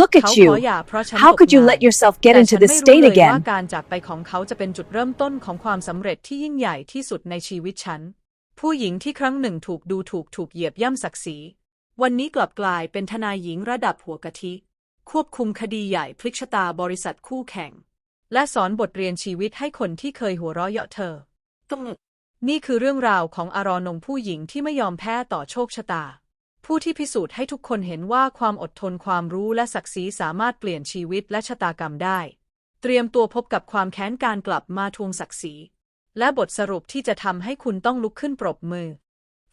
Look เขา at ขอ you. หย่าเพราะฉัน How ตก could you งาน let yourself get แต่ into ฉัน this ไม่รู้ state เลยว่า again? การจากไปของเขาจะเป็นจุดเริ่มต้นของความสำเร็จที่ยิ่งใหญ่ที่สุดในชีวิตฉัน ผู้หญิงที่ครั้งหนึ่งถูกดูถูกถูกเหยียบย่ำศักดิ์ศรี วันนี้กลับกลายเป็นทนายหญิงระดับหัวกะทิ ควบคุมคดีใหญ่พลิกชะตาบริษัทคู่แข่ง และสอนบทเรียนชีวิตให้คนที่เคยหัวเราะเยาะเธอ นี่คือเรื่องราวของอารอนงผู้หญิงที่ไม่ยอมแพ้ต่อโชคชะตา ผู้ที่พิสูจน์ให้ทุกคนเห็นว่าความอดทนความรู้และศักดิ์ศรีสามารถเปลี่ยนชีวิตและชะตากรรมได้ เตรียมตัวพบกับความแค้นการกลับมาทวงศักดิ์ศรี และบทสรุปที่จะทำให้คุณต้องลุกขึ้นปรบมือ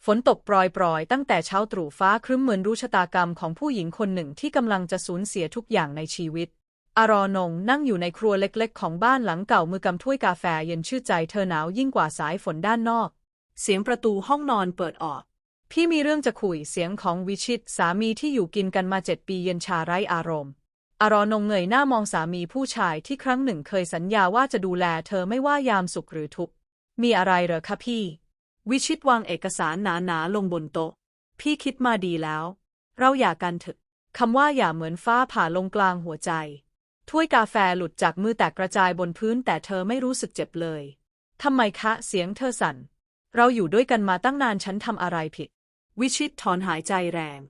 ฝนตกปรอยๆ ตั้งแต่เช้าตรู่ฟ้าครึ้มเหมือนรู้ชะตากรรมของผู้หญิงคนหนึ่งที่กำลังจะสูญเสียทุกอย่างในชีวิตอารอนงนั่งอยู่ในครัวเล็กๆ ของบ้านหลังเก่ามือกำถ้วยกาแฟเย็นชื่นใจเธอหนาวยิ่งกว่าสายฝนด้านนอก เสียงประตูห้องนอนเปิดออก พี่มีเรื่องจะคุยเสียงของวิชิตสามีที่อยู่กินกันมาเจ็ดปีเย็นชาไร้อารมณ์ อารอนงเงยหน้ามองสามีผู้ชายที่ครั้งหนึ่งเคยสัญญาว่าจะดูแลเธอไม่ว่ายามสุขหรือทุกข์ มีอะไรเหรอคะพี่ วิชิตวางเอกสารหนาๆลงบนโต๊ะ พี่คิดมาดีแล้ว เราอย่ากันเถอะคำว่าอย่าเหมือนฟ้าผ่าลงกลางหัวใจ ถ้วยกาแฟหลุดจากมือแตกกระจายบนพื้นแต่เธอไม่รู้สึกเจ็บเลยทำไมคะเสียงเธอสั่น เราอยู่ด้วยกันมาตั้งนานฉันทำอะไรผิด วิชิตถอนหายใจแรง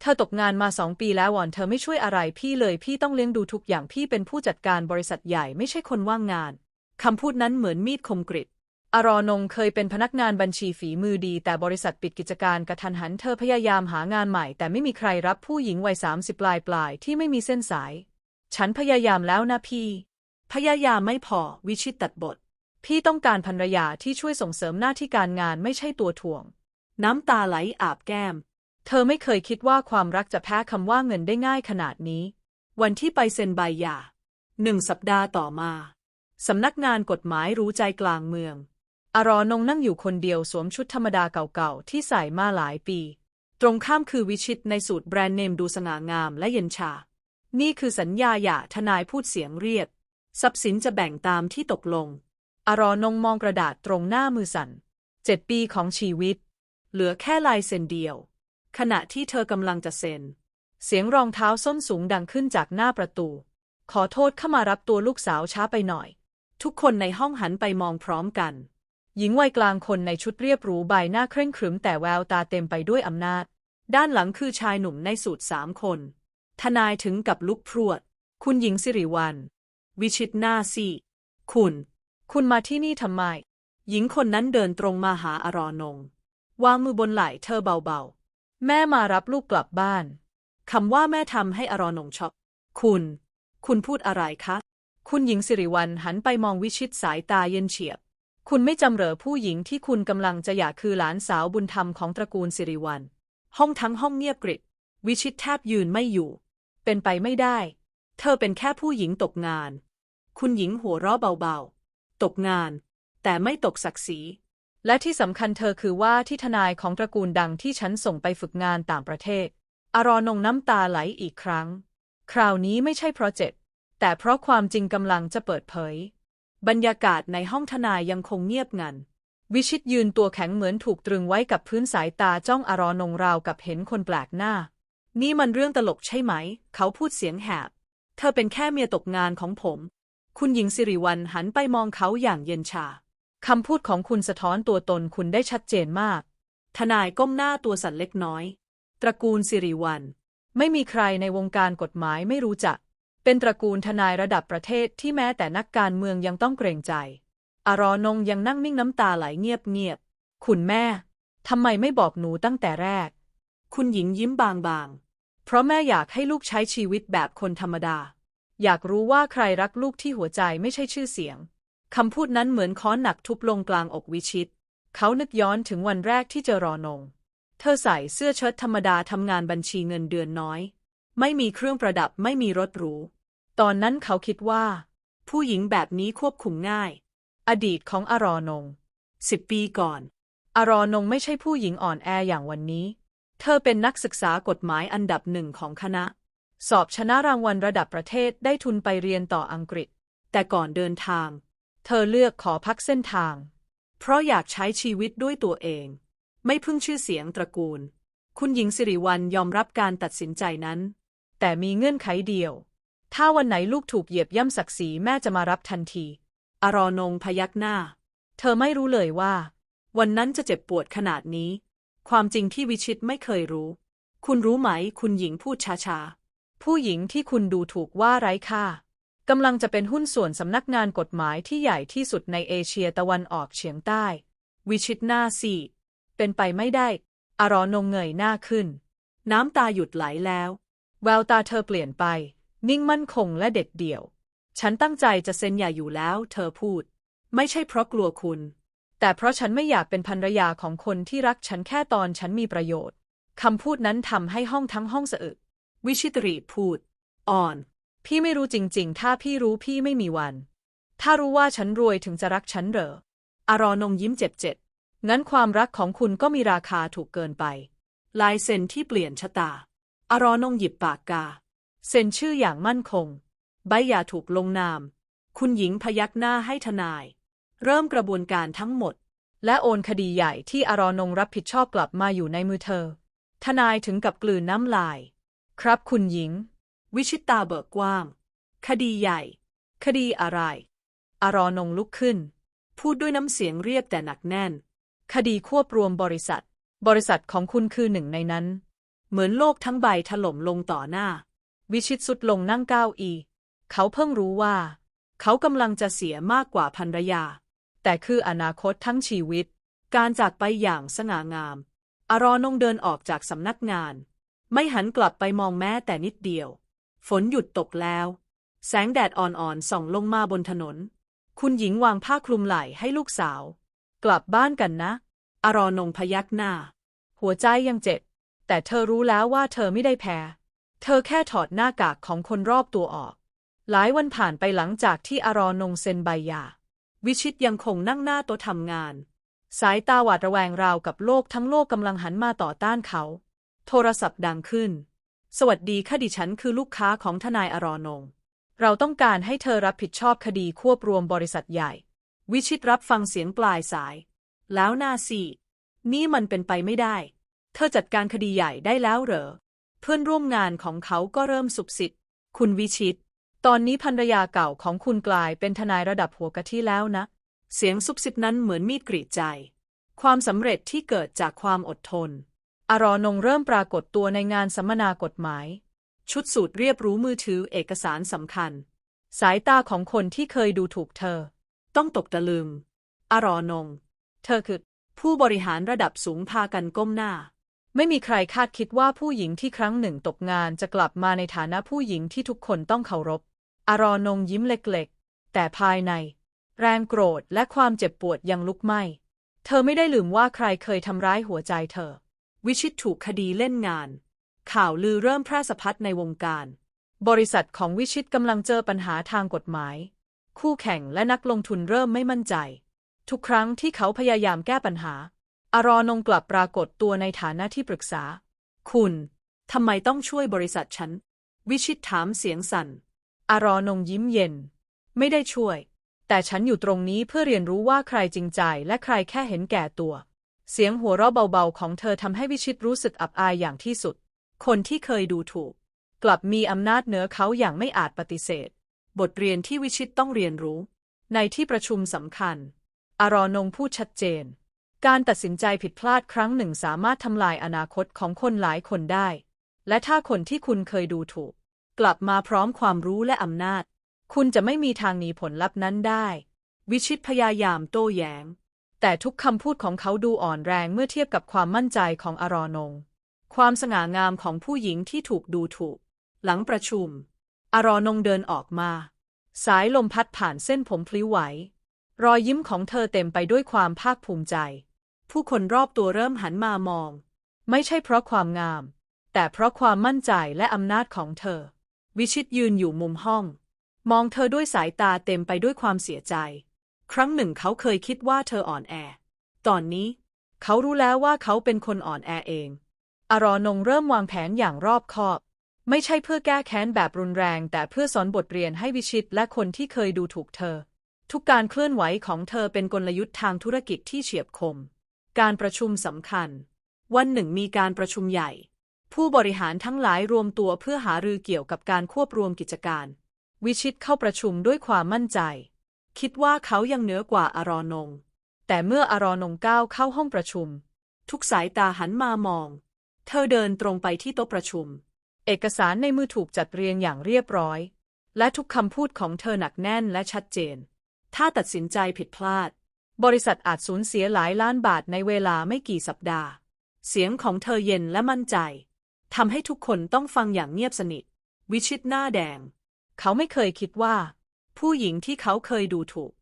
เธอตกงานมาสองปีแล้ววอนเธอไม่ช่วยอะไรพี่เลยพี่ต้องเลี้ยงดูทุกอย่างพี่เป็นผู้จัดการบริษัทใหญ่ไม่ใช่คนว่างงานคำพูดนั้นเหมือนมีดคมกริบอารอนงเคยเป็นพนักงานบัญชีฝีมือดี แต่บริษัทปิดกิจการกระทันหันเธอพยายามหางานใหม่ แต่ไม่มีใครรับผู้หญิงวัยสามสิบปลายปลายๆที่ไม่มีเส้นสาย ฉันพยายามแล้วนะพี่ พยายามไม่พอวิชิตตัดบท พี่ต้องการภรรยาที่ช่วยส่งเสริมหน้าที่การงานไม่ใช่ตัวถ่วง น้ำตาไหลอาบแก้ม เธอไม่เคยคิดว่าความรักจะแพ้คำว่าเงินได้ง่ายขนาดนี้ วันที่ไปเซ็นใบหย่าหนึ่งสัปดาห์ต่อมาสำนักงานกฎหมายรู้ใจกลางเมือง อารอนงนั่งอยู่คนเดียวสวมชุดธรรมดาเก่าๆ ที่ใส่มาหลายปี ตรงข้ามคือวิชิตในสูตรแบรนด์เนมดูสง่างามและเย็นชา นี่คือสัญญาหย่าทนายพูดเสียงเรียบทรัพย์สินจะแบ่งตามที่ตกลง อารอนงมองกระดาษตรงหน้ามือสั่นเจ็ดปีของชีวิต เหลือแค่ลายเซ็นเดียว ขณะที่เธอกำลังจะเซ็น เสียงรองเท้าส้นสูงดังขึ้นจากหน้าประตู ขอโทษเข้ามารับตัวลูกสาวช้าไปหน่อย ทุกคนในห้องหันไปมองพร้อมกัน หญิงวัยกลางคนในชุดเรียบหรูใบหน้าเคร่งครึมแต่แววตาเต็มไปด้วยอำนาจ ด้านหลังคือชายหนุ่มในสูตรสามคน ทนายถึงกับลุกพรวด คุณหญิงสิริวัลวิชิตหน้าซีคุณ คุณมาที่นี่ทำไม หญิงคนนั้นเดินตรงมาหาอารอนง วางมือบนไหล่เธอเบาๆ แม่มารับลูกกลับบ้าน คำว่าแม่ทำให้อรอนงช็อก คุณ คุณพูดอะไรคะ คุณหญิงสิริวัลหันไปมองวิชิตสายตาเย็นเฉียบ คุณไม่จำเหรอผู้หญิงที่คุณกำลังจะหย่าคือหลานสาวบุญธรรมของตระกูลสิริวัล ห้องทั้งห้องเงียบกริบ วิชิตแทบยืนไม่อยู่ เป็นไปไม่ได้ เธอเป็นแค่ผู้หญิงตกงาน คุณหญิงหัวเราะเบาๆ ตกงาน แต่ไม่ตกศักดิ์ศรี และที่สำคัญเธอคือว่าที่ทนายของตระกูลดังที่ฉันส่งไปฝึกงานต่างประเทศ อารอนงน้ำตาไหลอีกครั้ง คราวนี้ไม่ใช่เพราะเจ็บ แต่เพราะความจริงกำลังจะเปิดเผย บรรยากาศในห้องทนายยังคงเงียบงัน วิชิตยืนตัวแข็งเหมือนถูกตรึงไว้กับพื้นสายตาจ้องอารอนงราวกับเห็นคนแปลกหน้า นี่มันเรื่องตลกใช่ไหม เขาพูดเสียงแหบ เธอเป็นแค่เมียตกงานของผม คุณหญิงสิริวัลหันไปมองเขาอย่างเย็นชา คำพูดของคุณสะท้อนตัวตนคุณได้ชัดเจนมาก ทนายก้มหน้าตัวสั่นเล็กน้อย ตระกูลสิริวัลไม่มีใครในวงการกฎหมายไม่รู้จัก เป็นตระกูลทนายระดับประเทศที่แม้แต่นักการเมืองยังต้องเกรงใจ อารอนงยังนั่งนิ่งน้ำตาไหลเงียบเงียบ คุณแม่ ทำไมไม่บอกหนูตั้งแต่แรก คุณหญิงยิ้มบางๆ เพราะแม่อยากให้ลูกใช้ชีวิตแบบคนธรรมดา อยากรู้ว่าใครรักลูกที่หัวใจไม่ใช่ชื่อเสียง คำพูดนั้นเหมือนค้อนหนักทุบลงกลางอกวิชิต เขานึกย้อนถึงวันแรกที่เจอรอนง เธอใส่เสื้อเชิ้ตธรรมดาทำงานบัญชีเงินเดือนน้อย ไม่มีเครื่องประดับไม่มีรถหรู ตอนนั้นเขาคิดว่า ผู้หญิงแบบนี้ควบคุมง่าย อดีตของอารอนงสิบปีก่อนอารอนงไม่ใช่ผู้หญิงอ่อนแออย่างวันนี้ เธอเป็นนักศึกษากฎหมายอันดับหนึ่งของคณะ สอบชนะรางวัลระดับประเทศได้ทุนไปเรียนต่ออังกฤษ แต่ก่อนเดินทาง เธอเลือกขอพักเส้นทาง เพราะอยากใช้ชีวิตด้วยตัวเอง ไม่พึ่งชื่อเสียงตระกูล คุณหญิงสิริวัลยอมรับการตัดสินใจนั้น แต่มีเงื่อนไขเดียว ถ้าวันไหนลูกถูกเหยียบย่ำศักดิ์ศรีแม่จะมารับทันทีอารอนงพยักหน้า เธอไม่รู้เลยว่า วันนั้นจะเจ็บปวดขนาดนี้ ความจริงที่วิชิตไม่เคยรู้ คุณรู้ไหมคุณหญิงพูดช้าๆ ผู้หญิงที่คุณดูถูกว่าไร้ค่า กำลังจะเป็นหุ้นส่วนสำนักงานกฎหมายที่ใหญ่ที่สุดในเอเชียตะวันออกเฉียงใต้ วิชิตหน้าซีเป็นไปไม่ได้ อารอนงเงยหน้าขึ้น น้ำตาหยุดไหลแล้ว แววตาเธอเปลี่ยนไป นิ่งมั่นคงและเด็ดเดี่ยว ฉันตั้งใจจะเซ็นหย่าอยู่แล้ว เธอพูด ไม่ใช่เพราะกลัวคุณ แต่เพราะฉันไม่อยากเป็นภรรยาของคนที่รักฉันแค่ตอนฉันมีประโยชน์คำพูดนั้นทำให้ห้องทั้งห้องสะอึก วิชิตรีพูด อ่อน พี่ไม่รู้จริง ๆ ถ้าพี่รู้พี่ไม่มีวัน ถ้ารู้ว่าฉันรวยถึงจะรักฉันเหรอ อารอนงยิ้มเจ็บเจ็บงั้นความรักของคุณก็มีราคาถูกเกินไป ลายเซ็นที่เปลี่ยนชะตา อารอนงหยิบปากกา เซ็นชื่ออย่างมั่นคง ใบหย่าถูกลงนาม คุณหญิงพยักหน้าให้ทนาย เริ่มกระบวนการทั้งหมด และโอนคดีใหญ่ที่อารอนงรับผิดชอบกลับมาอยู่ในมือเธอ ทนายถึงกับกลืนน้ำลาย ครับคุณหญิง วิชิตตาเบิกกว้าง คดีใหญ่ คดีอะไร อารอนงลุกขึ้น พูดด้วยน้ำเสียงเรียบแต่หนักแน่น คดีควบรวมบริษัท บริษัทของคุณคือหนึ่งในนั้น เหมือนโลกทั้งใบถล่มลงต่อหน้า วิชิตสุดลงนั่งก้าวอีเขาเพิ่งรู้ว่า เขากำลังจะเสียมากกว่าภรรยา แต่คืออนาคตทั้งชีวิต การจากไปอย่างสง่างาม อารอนงเดินออกจากสำนักงาน ไม่หันกลับไปมองแม้แต่นิดเดียว ฝนหยุดตกแล้ว แสงแดดอ่อนๆส่องลงมาบนถนน คุณหญิงวางผ้าคลุมไหล่ให้ลูกสาว กลับบ้านกันนะ อารอนงพยักหน้า หัวใจยังเจ็บ แต่เธอรู้แล้วว่าเธอไม่ได้แพ้ เธอแค่ถอดหน้ากากของคนรอบตัวออก หลายวันผ่านไปหลังจากที่อารอนงเซ็นใบหย่า วิชิตยังคงนั่งหน้าโต๊ะทำงาน สายตาหวาดระแวงราวกับโลกทั้งโลกกำลังหันมาต่อต้านเขา โทรศัพท์ดังขึ้น สวัสดีค่ะดิฉันคือลูกค้าของทนายอารอนง เราต้องการให้เธอรับผิดชอบคดีควบรวมบริษัทใหญ่ วิชิตรับฟังเสียงปลายสาย แล้วนาซีนี่มันเป็นไปไม่ได้ เธอจัดการคดีใหญ่ได้แล้วเหรอ เพื่อนร่วมงานของเขาก็เริ่มสุบสิทธิ์คุณวิชิต ตอนนี้ภรรยาเก่าของคุณกลายเป็นทนายระดับหัวกะทิแล้วนะ เสียงซุบซิบนั้นเหมือนมีดกรีดใจ ความสำเร็จที่เกิดจากความอดทน อารอนงเริ่มปรากฏตัวในงานสัมมนากฎหมาย ชุดสูตรเรียบรู้มือถือเอกสารสำคัญ สายตาของคนที่เคยดูถูกเธอ ต้องตกตะลึงอารอนง เธอคือ ผู้บริหารระดับสูงพากันก้มหน้า ไม่มีใครคาดคิดว่าผู้หญิงที่ครั้งหนึ่งตกงานจะกลับมาในฐานะผู้หญิงที่ทุกคนต้องเคารพ อารอนงยิ้มเล็กๆ แต่ภายใน แรงโกรธและความเจ็บปวดยังลุกไหม้ เธอไม่ได้ลืมว่าใครเคยทำร้ายหัวใจเธอ วิชิตถูกคดีเล่นงาน ข่าวลือเริ่มแพร่สะพัดในวงการ บริษัทของวิชิตกำลังเจอปัญหาทางกฎหมาย คู่แข่งและนักลงทุนเริ่มไม่มั่นใจ ทุกครั้งที่เขาพยายามแก้ปัญหา อารอนงกลับปรากฏตัวในฐานะที่ปรึกษา คุณทำไมต้องช่วยบริษัทฉัน วิชิตถามเสียงสั่น อารอนงยิ้มเย็น ไม่ได้ช่วย แต่ฉันอยู่ตรงนี้เพื่อเรียนรู้ว่าใครจริงใจและใครแค่เห็นแก่ตัว เสียงหัวเราะเบาๆ ของเธอทำให้วิชิตรู้สึกอับอายอย่างที่สุด คนที่เคยดูถูก กลับมีอำนาจเหนือเขาอย่างไม่อาจปฏิเสธ บทเรียนที่วิชิตต้องเรียนรู้ ในที่ประชุมสำคัญ อารอนงพูดชัดเจน การตัดสินใจผิดพลาดครั้งหนึ่งสามารถทำลายอนาคตของคนหลายคนได้ และถ้าคนที่คุณเคยดูถูก กลับมาพร้อมความรู้และอำนาจ คุณจะไม่มีทางหนีผลลัพธ์นั้นได้ วิชิตพยายามโต้แย้ง แต่ทุกคำพูดของเขาดูอ่อนแรงเมื่อเทียบกับความมั่นใจของอารอนง ความสง่างามของผู้หญิงที่ถูกดูถูก หลังประชุม อารอนงเดินออกมา สายลมพัดผ่านเส้นผมพลิ้วไหว รอยยิ้มของเธอเต็มไปด้วยความภาคภูมิใจ ผู้คนรอบตัวเริ่มหันมามอง ไม่ใช่เพราะความงาม แต่เพราะความมั่นใจและอำนาจของเธอ วิชิตยืนอยู่มุมห้อง มองเธอด้วยสายตาเต็มไปด้วยความเสียใจ ครั้งหนึ่งเขาเคยคิดว่าเธออ่อนแอ ตอนนี้ เขารู้แล้วว่าเขาเป็นคนอ่อนแอเอง อารอนงเริ่มวางแผนอย่างรอบคอบ ไม่ใช่เพื่อแก้แค้นแบบรุนแรง แต่เพื่อสอนบทเรียนให้วิชิตและคนที่เคยดูถูกเธอ ทุกการเคลื่อนไหวของเธอเป็นกลยุทธ์ทางธุรกิจที่เฉียบคม การประชุมสำคัญ วันหนึ่งมีการประชุมใหญ่ ผู้บริหารทั้งหลายรวมตัวเพื่อหารือเกี่ยวกับการควบรวมกิจการ วิชิตเข้าประชุมด้วยความมั่นใจ คิดว่าเขายังเหนือกว่าอารอนง แต่เมื่ออารอนงก้าวเข้าห้องประชุม ทุกสายตาหันมามอง เธอเดินตรงไปที่โต๊ะประชุม เอกสารในมือถูกจัดเรียงอย่างเรียบร้อย และทุกคำพูดของเธอหนักแน่นและชัดเจน ถ้าตัดสินใจผิดพลาด บริษัทอาจสูญเสียหลายล้านบาทในเวลาไม่กี่สัปดาห์ เสียงของเธอเย็นและมั่นใจทำให้ทุกคนต้องฟังอย่างเงียบสนิท วิชิตหน้าแดง เขาไม่เคยคิดว่า ผู้หญิงที่เขาเคยดูถูก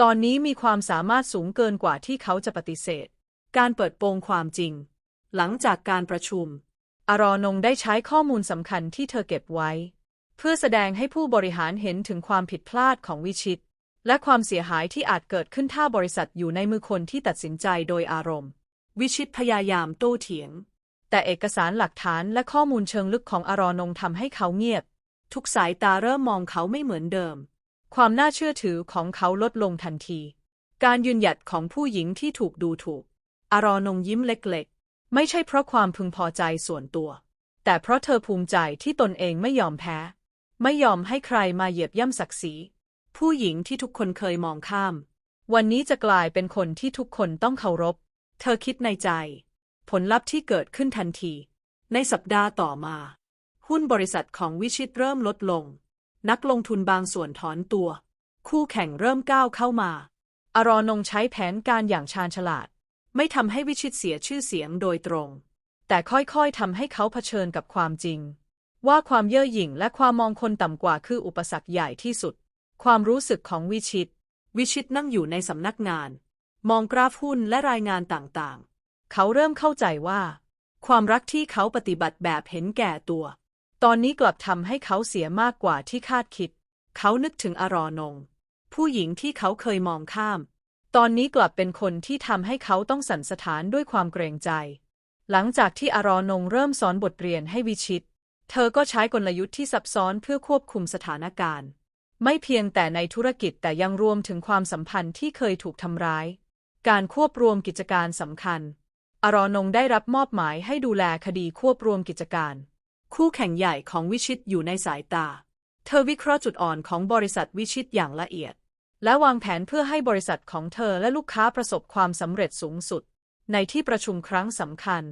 ตอนนี้มีความสามารถสูงเกินกว่าที่เขาจะปฏิเสธ การเปิดโปงความจริง หลังจากการประชุม อารอนงได้ใช้ข้อมูลสำคัญที่เธอเก็บไว้ เพื่อแสดงให้ผู้บริหารเห็นถึงความผิดพลาดของวิชิต และความเสียหายที่อาจเกิดขึ้นถ้าบริษัทอยู่ในมือคนที่ตัดสินใจโดยอารมณ์ วิชิตพยายามโต้เถียง แต่เอกสารหลักฐานและข้อมูลเชิงลึกของอารอนงทำให้เขาเงียบ ทุกสายตาเริ่มมองเขาไม่เหมือนเดิม ความน่าเชื่อถือของเขาลดลงทันที การยืนหยัดของผู้หญิงที่ถูกดูถูก อารอนงยิ้มเล็กๆ ไม่ใช่เพราะความพึงพอใจส่วนตัว แต่เพราะเธอภูมิใจที่ตนเองไม่ยอมแพ้ ไม่ยอมให้ใครมาเหยียบย่ำศักดิ์ศรี ผู้หญิงที่ทุกคนเคยมองข้าม วันนี้จะกลายเป็นคนที่ทุกคนต้องเคารพ เธอคิดในใจ ผลลัพธ์ที่เกิดขึ้นทันที ในสัปดาห์ต่อมา หุ้นบริษัทของวิชิตเริ่มลดลง นักลงทุนบางส่วนถอนตัว คู่แข่งเริ่มก้าวเข้ามา อรอนงใช้แผนการอย่างชาญฉลาด ไม่ทำให้วิชิตเสียชื่อเสียงโดยตรง แต่ค่อยๆทำให้เขาเผชิญกับความจริง ว่าความเย่อหยิ่งและความมองคนต่ำกว่าคืออุปสรรคใหญ่ที่สุด ความรู้สึกของวิชิต วิชิตนั่งอยู่ในสำนักงาน มองกราฟหุ้นและรายงานต่างๆ เขาเริ่มเข้าใจว่า ความรักที่เขาปฏิบัติแบบเห็นแก่ตัว ตอนนี้กลับทำให้เขาเสียมากกว่าที่คาดคิด เขานึกถึงอารอนง ผู้หญิงที่เขาเคยมองข้าม ตอนนี้กลับเป็นคนที่ทำให้เขาต้องสั่นสะท้านด้วยความเกรงใจ หลังจากที่อารอนงเริ่มสอนบทเรียนให้วิชิต เธอก็ใช้กลยุทธ์ที่ซับซ้อนเพื่อควบคุมสถานการณ์ ไม่เพียงแต่ในธุรกิจแต่ยังรวมถึงความสัมพันธ์ที่เคยถูกทำร้าย การควบรวมกิจการสำคัญ อารอนงได้รับมอบหมายให้ดูแลคดีควบรวมกิจการ คู่แข่งใหญ่ของวิชิตอยู่ในสายตา เธอวิเคราะห์จุดอ่อนของบริษัทวิชิตอย่างละเอียด และวางแผนเพื่อให้บริษัทของเธอและลูกค้าประสบความสำเร็จสูงสุด ในที่ประชุมครั้งสำคัญ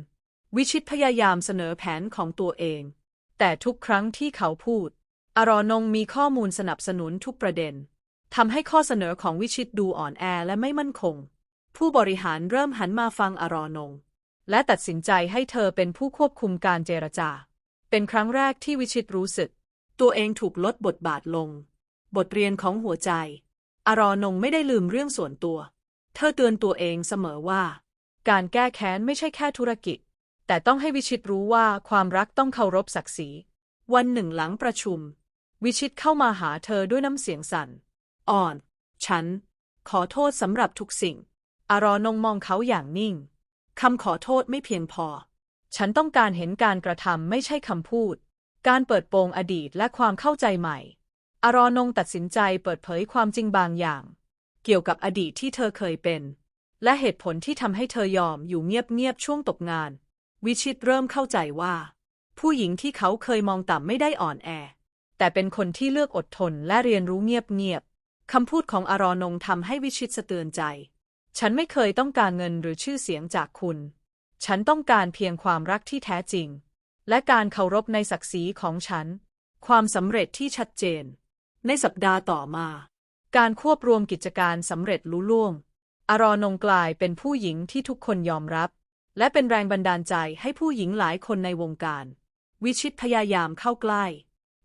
วิชิตพยายามเสนอแผนของตัวเอง แต่ทุกครั้งที่เขาพูด อรอนงมีข้อมูลสนับสนุนทุกประเด็นทำให้ข้อเสนอของวิชิตดูอ่อนแอและไม่มั่นคง ผู้บริหารเริ่มหันมาฟังอรอนง และตัดสินใจให้เธอเป็นผู้ควบคุมการเจรจา เป็นครั้งแรกที่วิชิตรู้สึก ตัวเองถูกลดบทบาทลง บทเรียนของหัวใจ อารอนงไม่ได้ลืมเรื่องส่วนตัว เธอเตือนตัวเองเสมอว่า การแก้แค้นไม่ใช่แค่ธุรกิจ แต่ต้องให้วิชิตรู้ว่าความรักต้องเคารพศักดิ์ศรี วันหนึ่งหลังประชุม วิชิตเข้ามาหาเธอด้วยน้ำเสียงสั่น อ่อน ฉัน ขอโทษสำหรับทุกสิ่ง อารอนงมองเขาอย่างนิ่งคำขอโทษไม่เพียงพอ ฉันต้องการเห็นการกระทำไม่ใช่คำพูด การเปิดโปงอดีตและความเข้าใจใหม่ อารอนงตัดสินใจเปิดเผยความจริงบางอย่าง เกี่ยวกับอดีตที่เธอเคยเป็น และเหตุผลที่ทำให้เธอยอมอยู่เงียบๆช่วงตกงาน วิชิตเริ่มเข้าใจว่า ผู้หญิงที่เขาเคยมองต่ำไม่ได้อ่อนแอ แต่เป็นคนที่เลือกอดทนและเรียนรู้เงียบๆคำพูดของอารอนงทำให้วิชิตสะเตือนใจ ฉันไม่เคยต้องการเงินหรือชื่อเสียงจากคุณ ฉันต้องการเพียงความรักที่แท้จริง และการเคารพในศักดิ์ศรีของฉัน ความสำเร็จที่ชัดเจน ในสัปดาห์ต่อมา การควบรวมกิจการสำเร็จลุล่วง อารอนงกลายเป็นผู้หญิงที่ทุกคนยอมรับ และเป็นแรงบันดาลใจให้ผู้หญิงหลายคนในวงการ วิชิตพยายามเข้าใกล้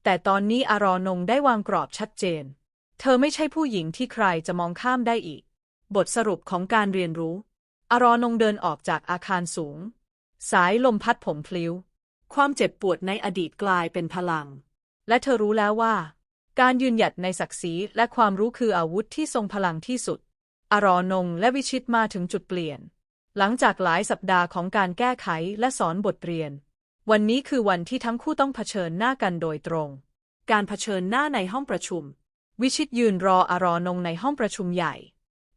แต่ตอนนี้อารอนงได้วางกรอบชัดเจน เธอไม่ใช่ผู้หญิงที่ใครจะมองข้ามได้อีก บทสรุปของการเรียนรู้ อารอนงเดินออกจากอาคารสูง สายลมพัดผมพลิ้ว ความเจ็บปวดในอดีตกลายเป็นพลัง และเธอรู้แล้วว่า การยืนหยัดในศักดิ์ศรีและความรู้คืออาวุธที่ทรงพลังที่สุด อารอนงและวิชิตมาถึงจุดเปลี่ยน หลังจากหลายสัปดาห์ของการแก้ไขและสอนบทเรียน วันนี้คือวันที่ทั้งคู่ต้องเผชิญหน้ากันโดยตรง การเผชิญหน้าในห้องประชุม วิชิตยืนรออารอนงในห้องประชุมใหญ่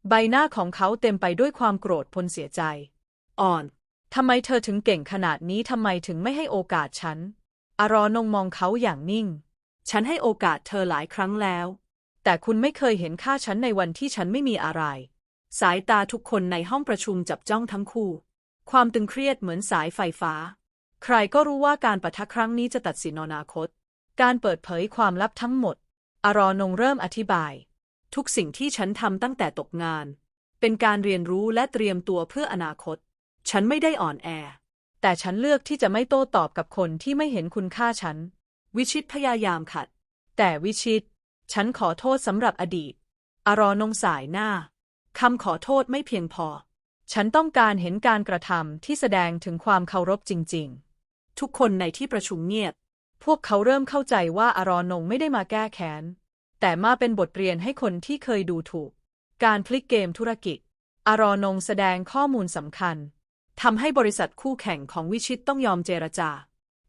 ใบหน้าของเขาเต็มไปด้วยความโกรธพลเสียใจ อ่อน ทำไมเธอถึงเก่งขนาดนี้ทำไมถึงไม่ให้โอกาสฉัน อารอนงมองเขาอย่างนิ่ง ฉันให้โอกาสเธอหลายครั้งแล้ว แต่คุณไม่เคยเห็นค่าฉันในวันที่ฉันไม่มีอะไร สายตาทุกคนในห้องประชุมจับจ้องทั้งคู่ ความตึงเครียดเหมือนสายไฟฟ้า ใครก็รู้ว่าการปะทะครั้งนี้จะตัดสินอนาคต การเปิดเผยความลับทั้งหมด อารอนงเริ่มอธิบาย ทุกสิ่งที่ฉันทำตั้งแต่ตกงาน เป็นการเรียนรู้และเตรียมตัวเพื่ออนาคต ฉันไม่ได้อ่อนแอ แต่ฉันเลือกที่จะไม่โต้ตอบกับคนที่ไม่เห็นคุณค่าฉัน วิชิตพยายามขัด แต่วิชิต ฉันขอโทษสำหรับอดีต อารอนงสายหน้าคำขอโทษไม่เพียงพอ ฉันต้องการเห็นการกระทำที่แสดงถึงความเคารพจริง ๆ ทุกคนในที่ประชุมเงียบ พวกเขาเริ่มเข้าใจว่าอารอนงไม่ได้มาแก้แค้น แต่มาเป็นบทเรียนให้คนที่เคยดูถูก การพลิกเกมธุรกิจ อารอนงแสดงข้อมูลสำคัญทำให้บริษัทคู่แข่งของวิชิตต้องยอมเจรจา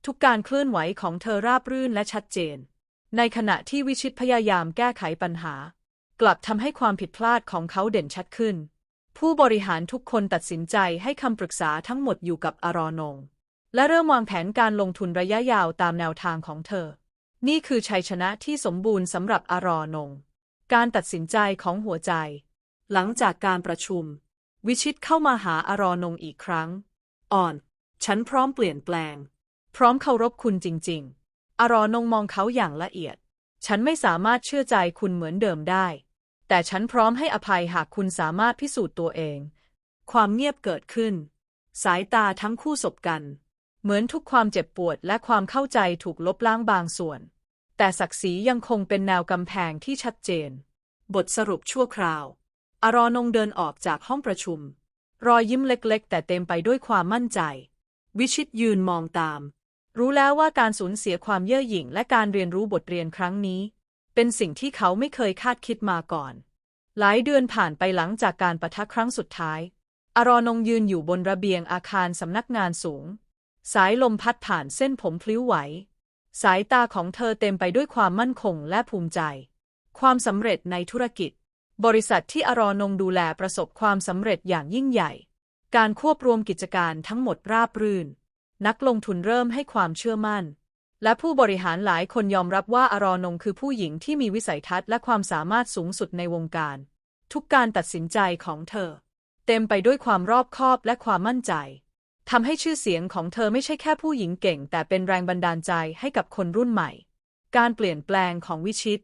ทุกการเคลื่อนไหวของเธอราบรื่นและชัดเจน ในขณะที่วิชิตพยายามแก้ไขปัญหา กลับทำให้ความผิดพลาดของเขาเด่นชัดขึ้น ผู้บริหารทุกคนตัดสินใจให้คำปรึกษาทั้งหมดอยู่กับอารอนงและเริ่มวางแผนการลงทุนระยะยาวตามแนวทางของเธอ นี่คือชัยชนะที่สมบูรณ์สำหรับอารอนง การตัดสินใจของหัวใจ หลังจากการประชุม วิชิตเข้ามาหาอารอนงอีกครั้ง อ่อน ฉันพร้อมเปลี่ยนแปลง พร้อมเคารพคุณจริง ๆ อารอนงมองเขาอย่างละเอียด ฉันไม่สามารถเชื่อใจคุณเหมือนเดิมได้ แต่ฉันพร้อมให้อภัยหากคุณสามารถพิสูจน์ตัวเอง ความเงียบเกิดขึ้น สายตาทั้งคู่สบกัน เหมือนทุกความเจ็บปวดและความเข้าใจถูกลบล้างบางส่วน แต่ศักดิ์ศรียังคงเป็นแนวกำแพงที่ชัดเจน บทสรุปชั่วคราว อารอนงเดินออกจากห้องประชุม รอยยิ้มเล็กๆ แต่เต็มไปด้วยความมั่นใจ วิชิตยืนมองตาม รู้แล้วว่าการสูญเสียความเย่อหยิ่งและการเรียนรู้บทเรียนครั้งนี้ เป็นสิ่งที่เขาไม่เคยคาดคิดมาก่อน หลายเดือนผ่านไปหลังจากการประทะครั้งสุดท้าย อารอนงยืนอยู่บนระเบียงอาคารสำนักงานสูง สายลมพัดผ่านเส้นผมพลิ้วไหว สายตาของเธอเต็มไปด้วยความมั่นคงและภูมิใจ ความสำเร็จในธุรกิจ บริษัทที่อารอนงดูแลประสบความสำเร็จอย่างยิ่งใหญ่ การควบรวมกิจการทั้งหมดราบรื่น นักลงทุนเริ่มให้ความเชื่อมั่น และผู้บริหารหลายคนยอมรับว่าอารอนงคือผู้หญิงที่มีวิสัยทัศน์และความสามารถสูงสุดในวงการ ทุกการตัดสินใจของเธอ เต็มไปด้วยความรอบคอบและความมั่นใจ ทำให้ชื่อเสียงของเธอไม่ใช่แค่ผู้หญิงเก่ง แต่เป็นแรงบันดาลใจให้กับคนรุ่นใหม่ การเปลี่ยนแปลงของวิชิต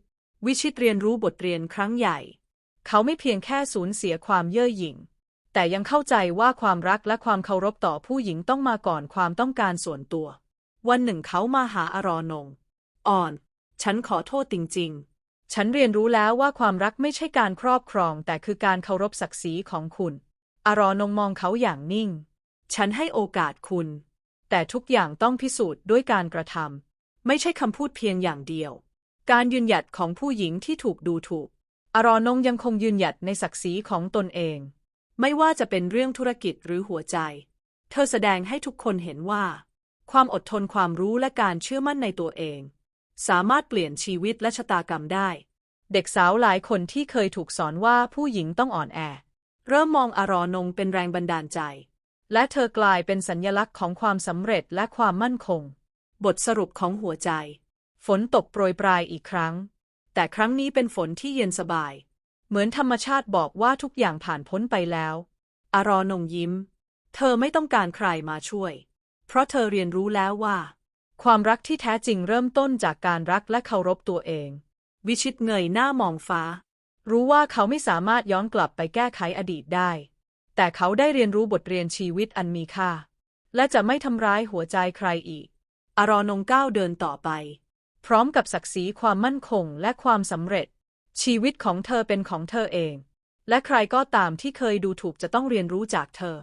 วิชิตเรียนรู้บทเรียนครั้งใหญ่ เขาไม่เพียงแค่สูญเสียความเย่อหยิ่ง แต่ยังเข้าใจว่าความรักและความเคารพต่อผู้หญิงต้องมาก่อนความต้องการส่วนตัว วันหนึ่งเขามาหาอารอนง อ่อน ฉันขอโทษจริง ๆ ฉันเรียนรู้แล้วว่าความรักไม่ใช่การครอบครอง แต่คือการเคารพศักดิ์ศรีของคุณ อารอนงมองเขาอย่างนิ่ง ฉันให้โอกาสคุณ แต่ทุกอย่างต้องพิสูจน์ด้วยการกระทำไม่ใช่คำพูดเพียงอย่างเดียว การยืนหยัดของผู้หญิงที่ถูกดูถูก อารอนงยังคงยืนหยัดในศักดิ์ศรีของตนเอง ไม่ว่าจะเป็นเรื่องธุรกิจหรือหัวใจ เธอแสดงให้ทุกคนเห็นว่า ความอดทนความรู้และการเชื่อมั่นในตัวเอง สามารถเปลี่ยนชีวิตและชะตากรรมได้ เด็กสาวหลายคนที่เคยถูกสอนว่าผู้หญิงต้องอ่อนแอ เริ่มมองอารอนงเป็นแรงบันดาลใจ และเธอกลายเป็นสัญญลักษณ์ของความสำเร็จและความมั่นคง บทสรุปของหัวใจ ฝนตกโปรยปลายอีกครั้ง แต่ครั้งนี้เป็นฝนที่เย็นสบาย เหมือนธรรมชาติบอกว่าทุกอย่างผ่านพ้นไปแล้ว อารอนงยิ้ม เธอไม่ต้องการใครมาช่วย เพราะเธอเรียนรู้แล้วว่า ความรักที่แท้จริงเริ่มต้นจากการรักและเคารพตัวเอง วิชิตเงยหน้ามองฟ้า รู้ว่าเขาไม่สามารถย้อนกลับไปแก้ไขอดีตได้ แต่เขาได้เรียนรู้บทเรียนชีวิตอันมีค่า และจะไม่ทำร้ายหัวใจใครอีก อารอนงก้าวเดินต่อไป พร้อมกับศักดิ์ศรีความมั่นคงและความสำเร็จ ชีวิตของเธอเป็นของเธอเอง และใครก็ตามที่เคยดูถูกจะต้องเรียนรู้จากเธอ